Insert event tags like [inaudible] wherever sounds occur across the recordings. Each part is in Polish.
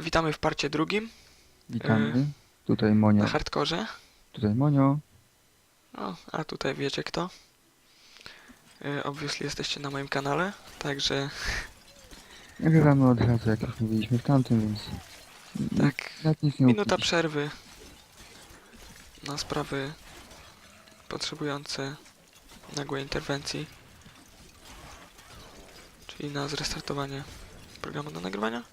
Witamy w parcie drugim Witamy. Tutaj Monio. na hardkorze. Tutaj Monio. No, a tutaj wiecie kto. Y, Obviously jesteście na moim kanale, także [laughs] Nagrywamy od razu, jak już mówiliśmy w tamtym, więc... tak, Nawet nic nie minuta ukryć. przerwy na sprawy potrzebujące nagłej interwencji, czyli na zrestartowanie programu do nagrywania. [laughs]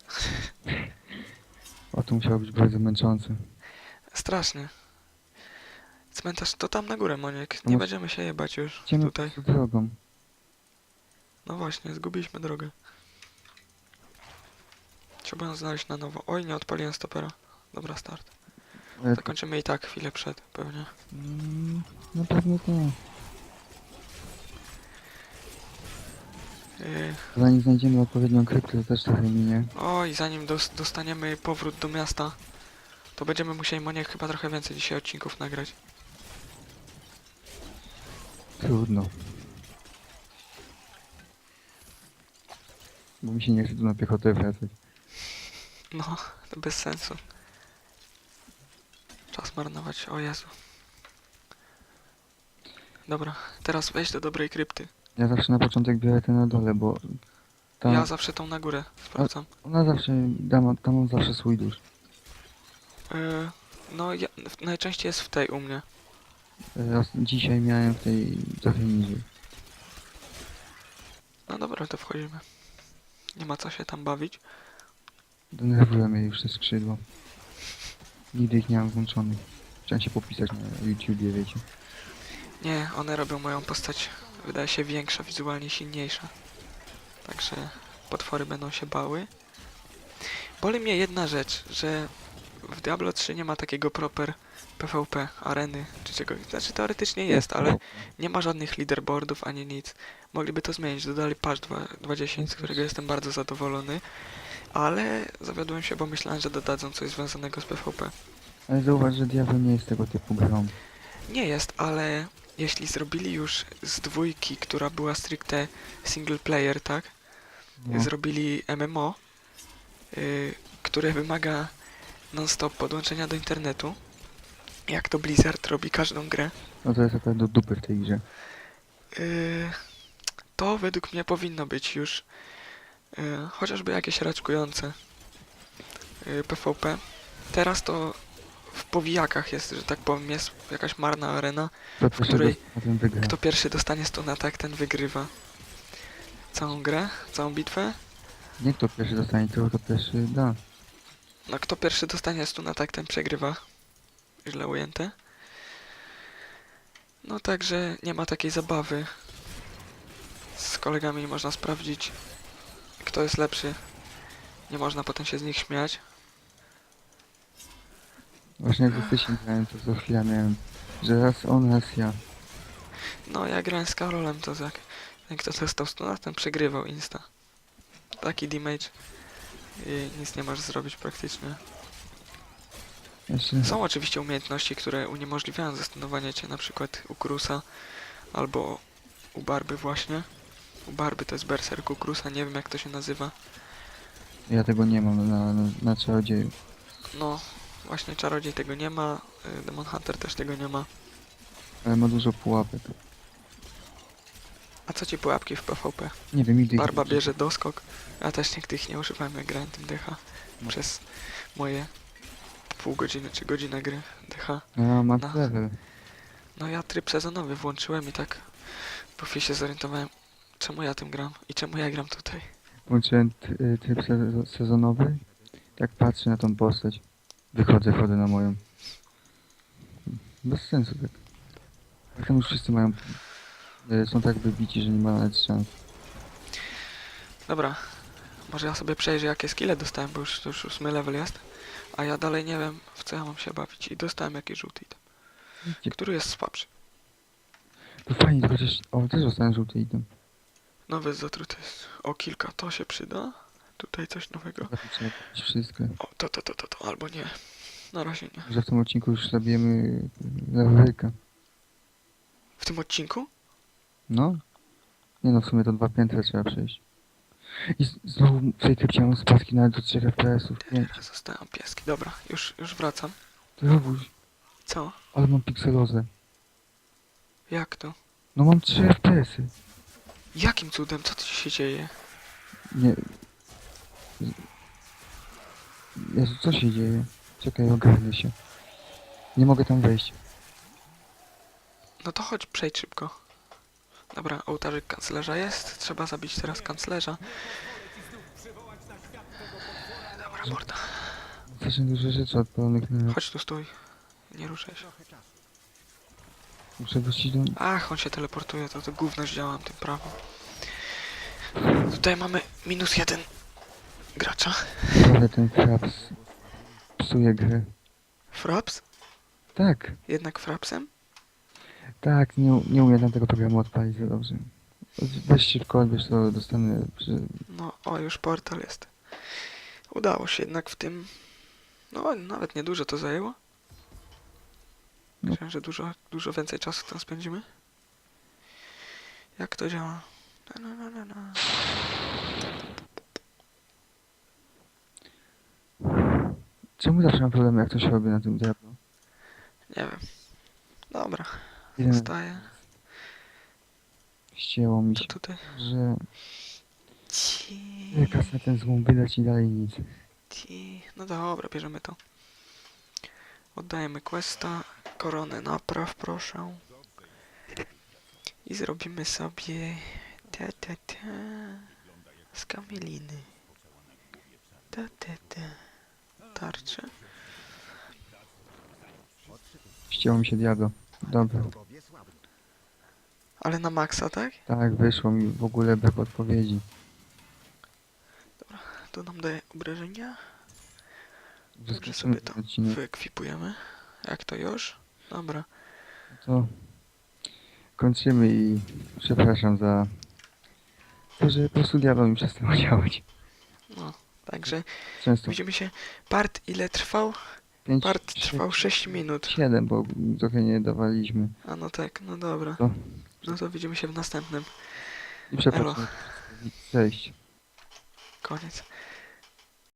O, to musiało być bardzo męczące. Strasznie. Cmentarz to tam na górę, Moniek. No Nie będziemy się jebać już Idziemy tutaj. drogą. No właśnie, zgubiliśmy drogę. Trzeba ją znaleźć na nowo. Oj, nie odpaliłem stopera. Dobra, start. Ale to- Zakończymy i tak chwilę przed, pewnie. Mm, No pewnie tak. Yy, Zanim znajdziemy odpowiednią kryptę, to też trochę minie. oj, zanim dos dostaniemy powrót do miasta, to będziemy musieli Moniek chyba trochę więcej dzisiaj odcinków nagrać. Trudno. Bo mi się nie chce tu na piechotę wracać. No, to bez sensu. Czas marnować, o Jezu. Dobra, teraz wejdź do dobrej krypty. Ja zawsze na początek biorę ten na dole, bo... Tam, Ja zawsze tą na górę sprawdzam. Ona zawsze... Tam, tam mam zawsze swój dusz. Yy, no, ja, w- najczęściej jest w tej u mnie. Raz, dzisiaj miałem w tej trochę niżej. No dobra, to wchodzimy. Nie ma co się tam bawić. Denerwują mnie już te skrzydła. Nigdy ich nie mam włączonych. Chciałem się popisać na YouTubie, wiecie. Nie, one robią moją postać, wydaje się, większa, wizualnie silniejsza. Także potwory będą się bały. Boli mnie jedna rzecz, że w Diablo 3 nie ma takiego proper PvP, areny czy czegoś. Znaczy teoretycznie jest, ale nie ma żadnych leaderboardów ani nic. Mogliby to zmienić, dodali patch 2 2.10, z którego jestem bardzo zadowolony. Ale zawiodłem się, bo myślałem, że dodadzą coś związanego z PvP. Ale zauważ, że Diablo nie jest tego typu grą. Nie jest, ale jeśli zrobili już z dwójki, która była stricte single player, tak? No, Zrobili MMO, y, które wymaga non-stop podłączenia do internetu. Jak to Blizzard robi każdą grę. no to jest akurat do dupy w tej grze. Y, to według mnie powinno być już y, chociażby jakieś raczkujące y, PvP. Teraz to powijakach jest, że tak powiem, jest jakaś marna arena. To też której-. Kto pierwszy dostanie stun atak, ten wygrywa całą grę, całą bitwę. Nie kto pierwszy dostanie, tylko kto pierwszy da. No kto pierwszy dostanie stun atak, ten przegrywa. Źle ujęte. No także nie ma takiej zabawy. Z kolegami można sprawdzić, kto jest lepszy. Nie można potem się z nich śmiać. Właśnie jak jesteśmy grałem, to co chwila miałem, że raz on, raz ja. No ja grałem z Karolem, to jak, jak kto dostał stuna, ten przegrywał insta. Taki damage i nic nie możesz zrobić praktycznie. Są oczywiście umiejętności, które uniemożliwiają zastonowanie cię, na przykład u Krusa albo u Barby właśnie. U Barby to jest Berserk, u Krusa nie wiem jak to się nazywa. Ja tego nie mam na, na, na czarodzieju. No, właśnie Czarodziej tego nie ma, y, Demon Hunter też tego nie ma. Ale ma dużo pułapek. A co ci pułapki w PvP? Nie wiem, ich Barba nie bierze doskok, ja też nigdy ich nie używałem, jak grałem tym DH No. przez moje pół godziny czy godzinę gry DH. No, max No. level. No ja tryb sezonowy włączyłem i tak po chwili się zorientowałem, czemu ja tym gram i czemu ja gram tutaj. Włączyłem y, tryb se- sezonowy. Tak patrzę na tą postać. Wychodzę, wchodzę na moją. Bez sensu tak. Jak tam już wszyscy mają... y, Są tak wybici, że nie ma nawet szans. Dobra, może ja sobie przejrzę jakie skille dostałem, bo już to już ósmy level jest. A ja dalej nie wiem w co ja mam się bawić i dostałem jakiś żółty item. Który jest słabszy? To fajnie, to chociaż... O, też dostałem żółty item. Nowy zatruty jest o kilka, to się przyda. Tutaj coś nowego. Wszystko. O, to, to, to, to, to, albo nie. Na razie nie. Że w tym odcinku już zabijemy leweryka. W tym odcinku? No. Nie no, w sumie to dwa piętra trzeba przejść. I z- znowu krypcie mam spadki nawet do 3 FPS-ów. Nie, Zostają pieski. Dobra, już, już wracam. to Robuś, Co? ale mam pikselozę. Jak to? No mam 3 FPS-y. Jakim cudem? Co tu się dzieje? Nie. Jezu, co się dzieje? Czekaj, ogarnę się. Nie mogę tam wejść. No to chodź, przejdź szybko. Dobra, ołtarzyk kanclerza jest. Trzeba zabić teraz kanclerza. Dobra, morda. Strasznie dużo rzeczy odpalonych na... Chodź tu, stój. Nie ruszaj się. Muszę wrócić do... Ach, on się teleportuje, to to gówno działam tym prawem. Tutaj mamy minus jeden gracza. Ale ten fraps psuje grę. Fraps? Tak, Jednak frapsem? tak, nie, nie umiem tam tego programu odpalić za dobrze. Weź szybko, odbierz to, dostanę przy... No, o, już portal jest. Udało się jednak w tym... No, nawet niedużo to zajęło. No. Myślałem, że dużo, dużo więcej czasu tam spędzimy. Jak to działa? Na, na, na, na, na. Czemu zawsze mam problemy, jak coś robię na tym Diablo? Nie wiem. Dobra, Jeden zostaję. ścięło mi Co się, tutaj? że... Ci, kasy na ten złom wydać i dalej nic. ci. No dobra, bierzemy to. Oddajemy questa. Koronę napraw, proszę. I zrobimy sobie... Ta, ta, ta. Z kamieliny. Ta, ta, ta. Tarczę. Ścięło mi się Diablo. Dobra. Ale na maksa, tak? Tak, wyszło mi w ogóle brak odpowiedzi. To nam daje obrażenia. Wyskoczymy sobie to odcinek. Wyekwipujemy. Jak to już? Dobra. To kończymy i przepraszam za to, że po prostu Diablo mi przestało [laughs] działać. No, także Często widzimy się. Part ile trwał? 5, Part trwał 6 minut. 7, bo trochę nie dawaliśmy. A no tak, no dobra. To. No to widzimy się w następnym. I przepraszam. Cześć. Koniec.